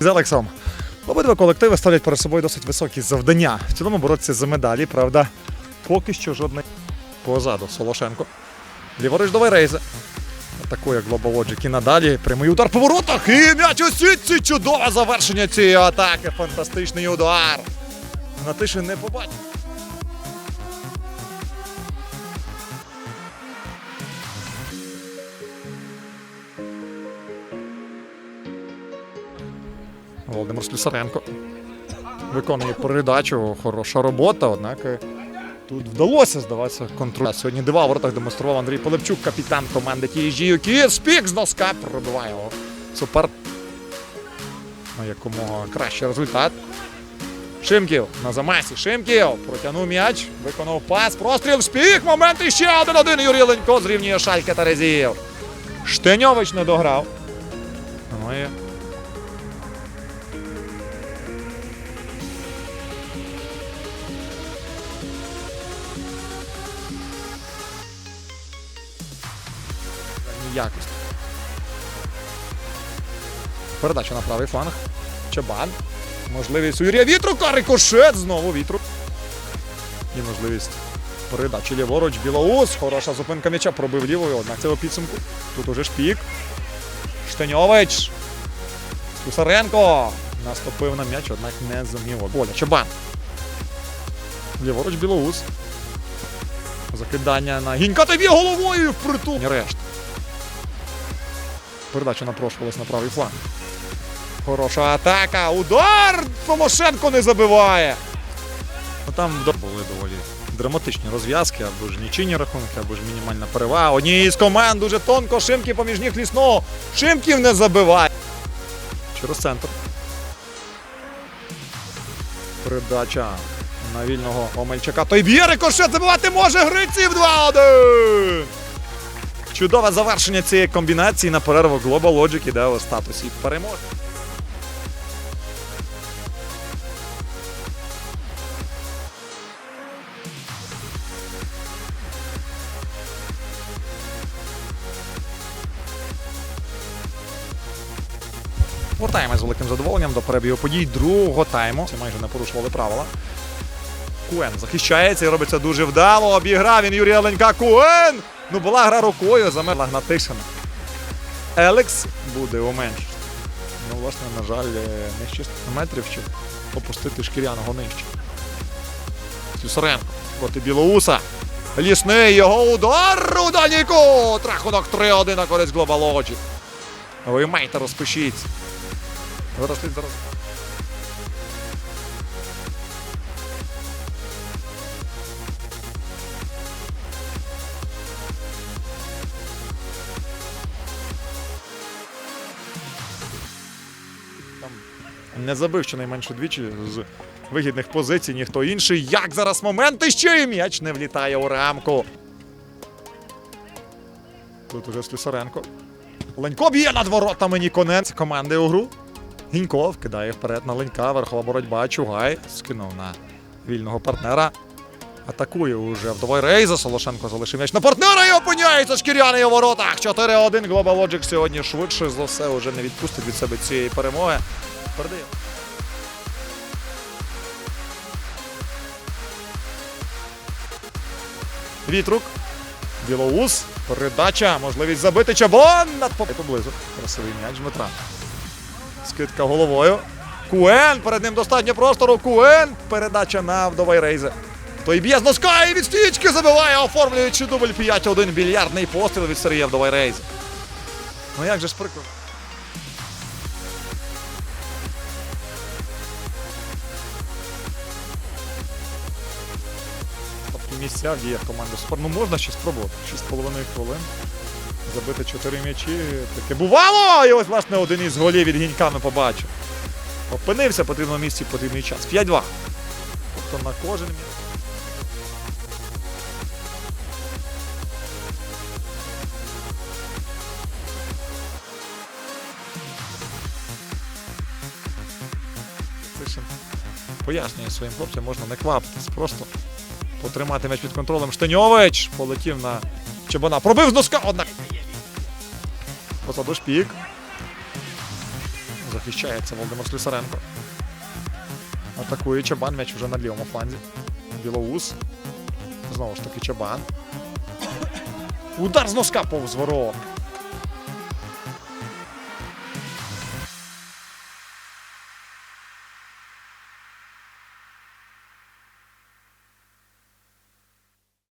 з Алексом. Обидва колективи ставлять перед собою досить високі завдання. В цілому боротися за медалі, правда, поки що жодний позаду Солошенко. Ліворуч до Вейрейзе. Атакує Global і надалі. Прямий удар по воротах. І м'яч у сітці. Чудове завершення цієї атаки. Фантастичний удар. На тиші не побачив. Володимир Слюсаренко виконує передачу. Хороша робота, однак е, тут вдалося здаватися контроль. Сьогодні дива в воротах демонстрував Андрій Полепчук, капітан команди TSG Кіт. Спік з носка пробиває його. Супер. Ну, якомога кращий результат. Шимків на замасі. Шимків протягнув м'яч, виконав пас, простріл, спік, момент і ще один-один. Юрій Ленько зрівнює шалька Терезів. Штеньович не дограв. Ну і якість. Передача на правий фланг. Чабан. Можливість у Юрія Вітрука. Рикошет. Знову вітру. І можливість передачі ліворуч. Білоус. Хороша зупинка м'яча. Пробив лівою. Однак цього підсумку. Тут уже шпік. Штеньович. Слюсаренко. Наступив на м'яч, однак не зумів. Поля. Чабан. Ліворуч Білоус. Закидання на Гінька тобі головою впритул. Решт. Передача напрошувалась на правий фланг. Хороша атака. Удар! Томошенко не забиває. Ну там були доволі драматичні розв'язки, або ж нічийні рахунки, або ж мінімальна перевага. Однієї з команд дуже тонко. Шимків поміж ніг лісного. Шимків не забиває. Через центр. Передача на вільного Омельчака. Той б'є рикошет забивати може Гриців 2-1. Чудове завершення цієї комбінації на перерву Global Logic іде у статусі переможця. Вертаємось з великим задоволенням до перебігу подій другого тайму. Це майже не порушували правила. Куен захищається і робиться дуже вдало. Обіграв він Юрія Ленька. Куен! Ну була гра рукою, замерла Гнатишина. Елекс буде уменшити. Ну, власне, на жаль, е, не 6 метрів, щоб опустити шкіряного нижче. Сюсаренко проти Білоуса. Лісний його удар у дальній кут. Рахунок 3-1 на користь. Ви майте розпишіться. Виросли зараз. Не забив щонайменше двічі з вигідних позицій, ніхто інший. Як зараз момент і ще і м'яч не влітає у рамку. Тут уже Слюсаренко. Ленько б'є над воротами Ніконець команди у гру. Гінько вкидає вперед на Ленька. Верхова боротьба. Чугай скинув на вільного партнера. Атакує уже вдовой Рейза. Солошенко залишив м'яч на партнера і опиняється шкіряний у воротах. 4-1. Global Logic сьогодні швидше за все вже не відпустить від себе цієї перемоги. Передає. Вітрук. Білоус. Передача. Можливість забити Чабон. Над поблизу. Красивий м'яч Дмитра. Скидка головою. Куен. Перед ним достатньо простору. Куен. Передача на вдовий Рейзе. Той б'є з носка і від стічки забиває, оформлюючи дубль 5-1. Більярдний постріл від Сергія вдовий Рейзе. Ну як же ж прикро. Місця в діях команди Супер. Ну можна ще спробувати. 6,5 хвилин. Забити 4 м'ячі. Таке бувало! І ось, власне, один із голів від Гінька ми побачив. Опинився в потрібному місці в потрібний час. 5-2. Тобто на кожен. Тишин пояснює своїм хлопцям, можна не квапитись, просто потримати м'яч під контролем. Штаньович полетів на Чебана. Пробив з носка, однак. Позаду шпік. захищається Володимир Слюсаренко. Атакує Чабан, м'яч вже на лівому фланзі. Білоус. Знову ж таки Чабан. Удар з носка повз ворот.